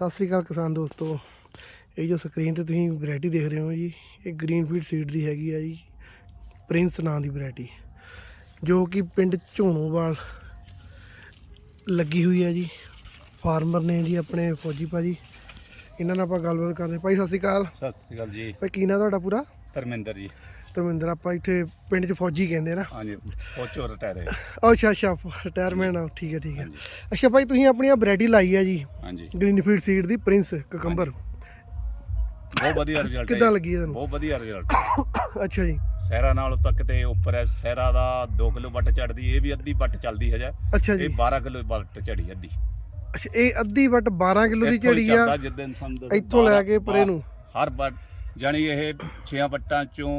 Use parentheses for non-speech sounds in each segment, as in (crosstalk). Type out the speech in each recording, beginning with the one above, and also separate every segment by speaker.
Speaker 1: ਸਤਿ ਸ੍ਰੀ ਅਕਾਲ ਕਿਸਾਨ ਦੋਸਤੋ। ਇਹ ਜੋ ਸਕਰੀਨ ਤੇ ਤੁਸੀਂ ਵੈਰਾਈਟੀ ਦੇਖ ਰਹੇ ਹੋ ਜੀ ਇਹ ਗ੍ਰੀਨਫੀਲਡ ਸੀਡ ਦੀ ਹੈਗੀ ਆ ਜੀ ਪ੍ਰਿੰਸ ਨਾਂ ਦੀ ਵੈਰਾਈਟੀ ਜੋ ਕਿ ਪਿੰਡ ਝੋਣੋਵਾਲ ਲੱਗੀ ਹੋਈ ਹੈ ਜੀ। ਫਾਰਮਰ ਨੇ ਜੀ ਆਪਣੇ ਫੌਜੀ ਭਾਜੀ ਇਹਨਾਂ ਨਾਲ ਆਪਾਂ ਗੱਲਬਾਤ ਕਰਦੇ ਭਾਈ ਸਤਿ ਸ੍ਰੀ ਅਕਾਲ।
Speaker 2: ਸਤਿ ਸ੍ਰੀ ਅਕਾਲ ਜੀ।
Speaker 1: ਭਾਈ ਕੀ ਨਾਂ ਤੁਹਾਡਾ ਪੂਰਾ?
Speaker 2: ਧਰਮਿੰਦਰ ਜੀ।
Speaker 1: ਧਰਮਿੰਦਰ ਆਪਾਂ ਇੱਥੇ ਪਿੰਡ 'ਚ ਫੌਜੀ ਕਹਿੰਦੇ ਨਾ।
Speaker 2: ਹਾਂਜੀ ਚੋਰ ਰਿਟਾਇਰ
Speaker 1: ਉਹ ਅੱਛਾ ਅੱਛਾ ਰਿਟਾਇਰਮੈਂਟ ਆ। ਠੀਕ ਹੈ ਠੀਕ ਹੈ ਅੱਛਾ ਭਾਈ ਤੁਸੀਂ ਆਪਣੀ ਆ ਵੈਰਾਈਟੀ ਲਾਈ ਹੈ ਜੀ।
Speaker 2: ਹਾਂਜੀ।
Speaker 1: ਗ੍ਰੀਨਫੀਲਡ ਸੀਡ ਦੀ ਪ੍ਰਿੰਸ ਕਕੰਬਰ
Speaker 2: ਬਹੁਤ ਵਧੀਆ ਰਿਜ਼ਲਟ
Speaker 1: ਕਿੱਦਾਂ ਲੱਗੀ ਤੁਹਾਨੂੰ?
Speaker 2: ਬਹੁਤ ਵਧੀਆ ਰਿਜ਼ਲਟ
Speaker 1: ਅੱਛਾ ਜੀ।
Speaker 2: ਸਹਿਰਾ ਨਾਲੋਂ ਤੱਕ ਤੇ ਉੱਪਰ ਹੈ। ਸਹਿਰਾ ਦਾ 2 ਕਿਲੋ ਵੱਟ ਚੜਦੀ ਇਹ ਵੀ ਅੱਧੀ ਵੱਟ ਚੱਲਦੀ ਹਜੇ
Speaker 1: ਅੱਛਾ ਜੀ।
Speaker 2: ਇਹ 12 ਕਿਲੋ ਵੱਟ ਚੜੀ ਅੱਧੀ।
Speaker 1: ਅੱਛਾ ਇਹ ਅੱਧੀ ਵੱਟ 12 ਕਿਲੋ ਦੀ ਝੜੀ ਆ। ਇੱਥੋਂ ਲੈ ਕੇ ਪਰੇ ਨੂੰ।
Speaker 2: ਹਰ ਵੱਟ ਜਾਣੀ ਇਹ 6 ਵੱਟਾਂ ਚੋਂ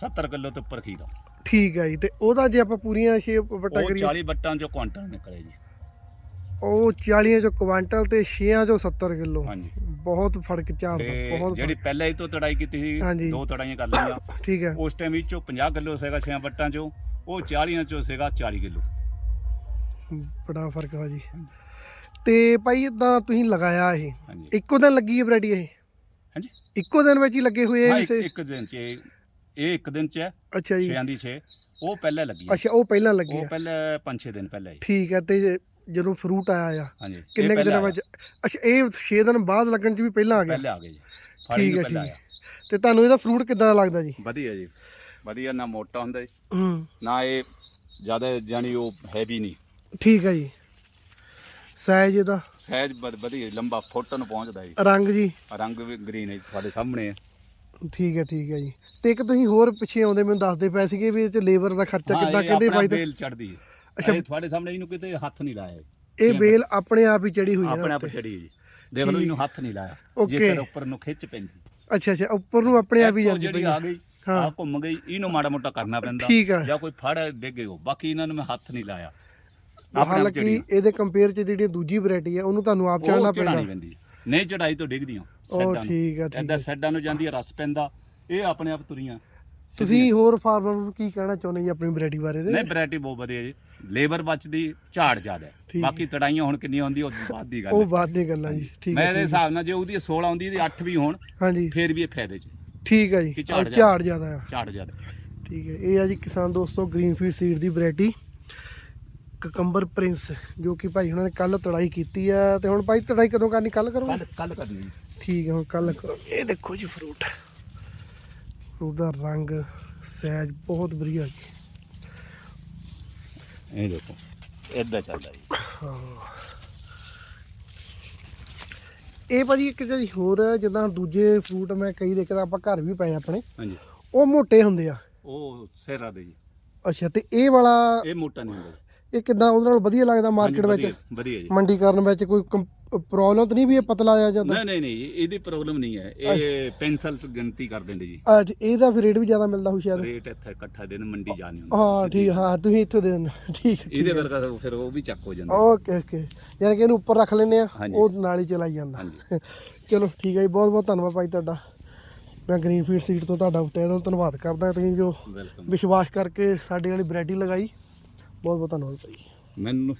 Speaker 2: 70 ਕਿਲੋ ਤੋਂ ਉੱਪਰ ਖੀਰਾ।
Speaker 1: ਠੀਕ ਹੈ ਜੀ ਤੇ ਉਹਦਾ ਜੇ ਆਪਾਂ ਪੂਰੀਆਂ 6 ਵੱਟਾਂ
Speaker 2: ਉਹ
Speaker 1: ਕਰੀਏ।
Speaker 2: 40 ਵੱਟਾਂ ਚੋਂ ਕੁਆਂਟਲ ਨਿਕਲੇ ਜੀ।
Speaker 1: ਉਹ 40 ਚੋਂ ਕੁਆਂਟਲ ਤੇ 6 ਚੋਂ 70 ਕਿਲੋ।
Speaker 2: ਹਾਂਜੀ।
Speaker 1: ਬਹੁਤ ਫ਼ਰਕ ਝਾੜਦਾ ਬਹੁਤ
Speaker 2: ਜਿਹੜੀ। ਪਹਿਲਾਂ ਹੀ ਤੋਂ ਤੜਾਈ ਕੀਤੀ ਸੀ। ਦੋ ਤੜਾਈਆਂ ਕਰ ਲਈਆਂ। (coughs)
Speaker 1: ਠੀਕ ਹੈ।
Speaker 2: ਉਸ ਟਾਈਮ ਵਿੱਚੋਂ 50 ਕਿਲੋ ਸੀਗਾ 6 ਵੱਟਾਂ ਚੋਂ ਉਹ 40 ਚੋਂ ਸੀਗਾ 40 ਕਿਲੋ।
Speaker 1: ਬੜਾ ਫ਼ਰਕ ਆ ਜੀ। ਤੇ ਭਾਈ ਇਦਾਂ ਤੁਸੀਂ ਲਗਾਇਆ ਇਹ। ਇੱਕੋ ਦਿਨ ਲੱਗੀ ਹੈ ਵੈਰਾਈਟੀ ਇਹ?
Speaker 2: ਹਾਂਜੀ।
Speaker 1: ਇੱਕੋ ਦਿਨ ਵਿੱਚ ਹੀ ਲੱਗੇ ਹੋਏ ਇਹ
Speaker 2: ਇੱਕ ਦਿਨ ਚ ਇਹ- ਇਹ ਇੱਕ ਦਿਨ ਚ ਹੈ।
Speaker 1: ਅੱਛਾ ਜੀ।
Speaker 2: ਛਿਆਂ ਦੀ ਛੇ ਉਹ ਪਹਿਲਾਂ ਲੱਗੀ
Speaker 1: ਅੱਛਾ ਉਹ ਪਹਿਲਾਂ ਲੱਗੇ
Speaker 2: ਉਹ ਪਹਿਲਾਂ 5-6 ਦਿਨ ਪਹਿਲਾਂ ਹੀ।
Speaker 1: ਠੀਕ ਹੈ ਤੇ ਜਦੋਂ ਫਰੂਟ ਆਇਆ ਆ
Speaker 2: ਹਾਂਜੀ ਇਹ
Speaker 1: ਕਿੰਨੇ ਕੁ
Speaker 2: ਪਹਿਲਾਂ
Speaker 1: ਦਿਨਾਂ ਵਿੱਚ ਅੱਛਾ ਇਹ 6 ਦਿਨ ਬਾਅਦ ਲੱਗਣ ਚ ਵੀ ਪਹਿਲਾਂ ਆ ਗਿਆ?
Speaker 2: ਪਹਿਲਾਂ ਆ ਗਏ ਜੀ। ਫੜੀ
Speaker 1: ਠੀਕ
Speaker 2: ਨੂੰ
Speaker 1: ਹੈ
Speaker 2: ਪਹਿਲਾਂ ਆਇਆ।
Speaker 1: ਤੇ ਤੁਹਾਨੂੰ ਇਹਦਾ ਫਰੂਟ ਕਿੱਦਾਂ ਦਾ ਲੱਗਦਾ ਜੀ?
Speaker 2: ਵਧੀਆ ਜੀ। ਵਧੀਆ ਨਾ ਮੋਟਾ ਹੁੰਦਾ ਜੀ।
Speaker 1: ਹੂੰ।
Speaker 2: ਨਾ ਇਹ ਜ਼ਿਆਦਾ ਜਾਨੀ ਉਹ ਹੈਵੀ ਨਹੀਂ।
Speaker 1: ਠੀਕ ਹੈ ਜੀ। ਸਾਈਜ਼ ਇਹਦਾ?
Speaker 2: ਸਹਿਜ ਵਧ- ਵਧੀਆ ਲੰਬਾ ਫੁੱਟ ਨੂੰ ਪਹੁੰਚਦਾ ਜੀ।
Speaker 1: ਰੰਗ ਜੀ?
Speaker 2: ਰੰਗ ਵੀ ਗ੍ਰੀਨ ਹੈ ਜੀ, ਤੁਹਾਡੇ ਸਾਹਮਣੇ ਹੈ
Speaker 1: ਠੀਕ ਹੈ ਠੀਕ ਹੈ ਜੀ। ਤੇ ਇੱਕ ਤੁਸੀਂ ਹੋਰ ਪਿੱਛੇ ਆਉਂਦੇ ਮੈਨੂੰ ਦੱਸਦੇ ਪਏ ਸੀਗੇ ਵੀ ਇਹ ਚ ਲੇਬਰ ਦਾ ਖਰਚਾ ਕਿੱਦਾਂ ਕਹਿੰਦੇ ਬਾਈ
Speaker 2: ਬੇਲ ਚੜਦੀ ਹੈ।
Speaker 1: ਅੱਛਾ।
Speaker 2: ਅੱਛਾ ਤੁਹਾਡੇ ਸਾਹਮਣੇ ਇਹਨੂੰ ਕਿਤੇ ਹੱਥ ਨਹੀਂ ਲਾਇਆ।
Speaker 1: ਇਹ ਬੇਲ ਆਪਣੇ ਆਪ ਹੀ ਚੜੀ ਹੋਈ ਹੈ
Speaker 2: ਆਪਣੇ
Speaker 1: ਨਾ
Speaker 2: ਆਪ। ਚੜੀ ਹੈ ਜੀ ਦੇਖ ਲਓ ਇਹਨੂੰ ਹੱਥ ਨਹੀਂ ਲਾਇਆ. ਜੇਕਰ ਉੱਪਰ ਨੂੰ ਖਿੱਚ ਪੈਂਦੀ
Speaker 1: ਅੱਛਾ ਅੱਛਾ ਉੱਪਰ ਨੂੰ ਆਪਣੇ ਆਪ ਹੀ ਜਾਂਦੀ
Speaker 2: ਜਿਹੜੀ
Speaker 1: ਪਈ
Speaker 2: ਆ। ਗਈ। ਆ ਘੁੰਮ ਗਈ ਇਹਨੂੰ ਮਾੜਾ ਮੋਟਾ ਕਰਨਾ ਪੈਂਦਾ। ਜਾਂ ਕੋਈ ਫੜ ਡਿੱਗੇ ਹੋ ਬਾਕੀ ਇਹਨਾਂ ਨੂੰ ਮੈਂ ਹੱਥ ਨਹੀਂ ਲਾਇਆ ਆਪਣੇ ਆਪ
Speaker 1: ਹਾਲਾਂਕਿ ਇਹਦੇ ਕੰਪੇਅਰ ਚ ਜਿਹੜੀ ਦੂਜੀ ਵੈਰਾਈਟੀ ਹੈ ਉਹਨੂੰ ਤੁਹਾਨੂੰ ਆਪ ਚੜਨਾ ਪੈਂਦਾ
Speaker 2: ਨਹੀਂ ਚੜਾਈ ਤੋਂ ਡਿੱਗਦੀਆਂ
Speaker 1: ਉਹ ਠੀਕ ਆ, ਠੀਕ
Speaker 2: ਐਦਾਂ ਸੈੱਡਾਂ ਨੂੰ ਜਾਂਦੀ ਰਸ ਪੈਂਦਾ ਇਹ ਆਪਣੇ ਆਪ ਤੁਰੀਆਂ
Speaker 1: ਤੁਸੀਂ ਹੋਰ ਫਾਰਮਰ ਨੂੰ ਕੀ ਕਹਿਣਾ ਚਾਹੁੰਦੇ ਜੀ ਆਪਣੀ ਵੈਰਾਈਟੀ ਬਾਰੇ ਦੇ
Speaker 2: ਨਹੀਂ ਵੈਰਾਈਟੀ ਬਹੁਤ ਵਧੀਆ ਜੀ। ਲੇਬਰ ਬਚਦੀ ਝਾੜ ਜ਼ਿਆਦਾ ਹੈ। ਬਾਕੀ ਤੜਾਈਆਂ ਹੁਣ ਕਿੰਨੀਆਂ ਹੁੰਦੀਆਂ ਉਹ ਬਾਅਦ ਦੀ ਗੱਲ
Speaker 1: ਉਹ
Speaker 2: ਹੈ।
Speaker 1: ਬਾਅਦ ਦੀਆਂ ਗੱਲਾਂ ਜੀ ਠੀਕ
Speaker 2: ਮੈਂ
Speaker 1: ਹੈ
Speaker 2: ਇਹਦੇ ਹਿਸਾਬ ਨਾਲ ਜੇ ਉਹਦੀ 16 ਆਉਂਦੀ ਇਹਦੀ 8 ਵੀ ਹੋਣ
Speaker 1: ਹਾਂਜੀ।
Speaker 2: ਫੇਰ ਵੀ ਇਹ ਫਾਇਦੇ 'ਚ।
Speaker 1: ਠੀਕ ਹੈ ਜੀ।
Speaker 2: ਕਿ ਝਾੜ
Speaker 1: ਝਾੜ ਜ਼ਿਆਦਾ ਆ
Speaker 2: ਝਾੜ ਜ਼ਿਆਦਾ
Speaker 1: ਠੀਕ ਹੈ। ਇਹ ਆ ਜੀ ਕਿਸਾਨ ਦੋਸਤੋ ਗ੍ਰੀਨਫੀਲਡ ਸੀਡ ਦੀ ਵੈਰਾਈਟੀ ਕਕੰਬਰ ਪ੍ਰਿੰਸ ਜੋ ਕਿ ਭਾਈ ਉਹਨਾਂ ਨੇ ਕੱਲ ਤੜਾਈ ਕੀਤੀ ਆ ਤੇ ਹੁਣ ਭਾਈ ਤੜਾਈ ਕਦੋਂ ਕਰਨੀ? ਕੱਲ ਕਰੋਗੇ?
Speaker 2: ਕੱਲ ਕੱਲ ਕਰਨੀ।
Speaker 1: ਠੀਕ ਹੈ ਹੁਣ ਕੱਲ ਕਰੋ। ਇਹ ਦੇਖੋ ਜੀ ਫਰੂਟ ਫਰੂਟ ਦਾ ਰੰਗ ਸਾਈਜ਼ ਬਹੁਤ ਵਧੀਆ ਜੀ।
Speaker 2: ਇਹ ਦੇਖੋ ਇਦਾਂ ਚੱਲਦਾ ਜੀ।
Speaker 1: ਇਹ ਭਾਜੀ ਇੱਕ ਜੀ ਹੋਰ ਹੈ, ਜਿੱਦਾਂ ਦੂਜੇ ਫਰੂਟ ਮੈਂ ਕਈ ਦੇਖਦਾ ਆਪਾਂ ਘਰ ਵੀ ਪਏ ਆਪਣੇ।
Speaker 2: ਹਾਂਜੀ।
Speaker 1: ਉਹ ਮੋਟੇ ਹੁੰਦੇ ਆ।
Speaker 2: ਉਹ ਸੇਰਾ ਦੇ ਜੀ।
Speaker 1: ਅੱਛਾ ਤੇ ਇਹ ਵਾਲਾ
Speaker 2: ਇਹ ਮੋਟਾ ਨਹੀਂ ਹੁੰਦਾ। ਜੀ।
Speaker 1: ਇਹ ਕਿਦਾਂ ਉਹਦੇ ਨਾਲ ਵਧੀਆ ਲੱਗਦਾ ਮਾਰਕੀਟ
Speaker 2: ਹਾਂਜੀ,
Speaker 1: ਵਿੱਚ?
Speaker 2: ਵਧੀਆ- ਵਧੀਆ ਜੀ।
Speaker 1: ਮੰਡੀ ਕਰਨ ਵਿੱਚ ਕੋਈ ਪ੍ਰੋਬਲਮ ਤਾਂ ਨਹੀਂ ਵੀ ਇਹ ਪਤਲਾ ਆ ਜਾਂਦਾ
Speaker 2: ਨਹੀਂ ਨਹੀਂ ਨਹੀਂ ਇਹਦੀ ਪ੍ਰੋਬਲਮ ਨਹੀਂ ਹੈ। ਇਹ ਪੈਨਸਲ ਗਿਣਤੀ ਕਰ ਦਿੰਦੇ ਜੀ।
Speaker 1: ਅੱਜ ਇਹਦਾ ਫਿਰ ਰੇਟ ਵੀ ਜ਼ਿਆਦਾ ਮਿਲਦਾ ਹੋ ਸ਼ਾਇਦ।
Speaker 2: ਰੇਟ ਇੱਥੇ ਇਕੱਠਾ ਦਿਨ ਮੰਡੀ ਜਾਣੀ ਹੁੰਦੀ
Speaker 1: ਹਾਂ। ਠੀਕ ਹਾਂ ਤੁਸੀਂ ਇੱਥੋਂ ਦੇ ਦਿੰਦੇ ਠੀਕ ਹੈ
Speaker 2: ਇਹਦੇ ਵਰਗਾ ਤਾਂ ਫਿਰ ਉਹ ਵੀ ਚੱਕ ਹੋ ਜਾਂਦਾ।
Speaker 1: ਓਕੇ ਓਕੇ ਯਾਨੀ ਕਿ ਇਹਨੂੰ ਉੱਪਰ ਰੱਖ ਲੈਨੇ ਆ
Speaker 2: ਹਾਂਜੀ।
Speaker 1: ਉਹ ਨਾਲ ਹੀ ਚਲਾਈ ਜਾਂਦਾ। ਚਲੋ ਠੀਕ ਹੈ ਜੀ ਬਹੁਤ ਬਹੁਤ ਧੰਨਵਾਦ ਭਾਈ ਤੁਹਾਡਾ। ਮੈਂ ਗ੍ਰੀਨਫੀਲਡ ਸੀਟ ਤੋਂ ਤੁਹਾਡਾ ਤਹਿ ਦਿਲੋਂ ਧੰਨਵਾਦ ਕਰਦਾ ਤੁਸੀਂ ਜੋ ਵਿਸ਼ਵਾਸ ਕਰਕੇ ਸਾਡੇ ਵਾਲੀ ਵੈਰਾਈਟੀ ਲਗਾਈ ਬਹੁਤ ਬਹੁਤ ਧੰਨਵਾਦ ਭਾਈ।
Speaker 2: ਮੈਨੂੰ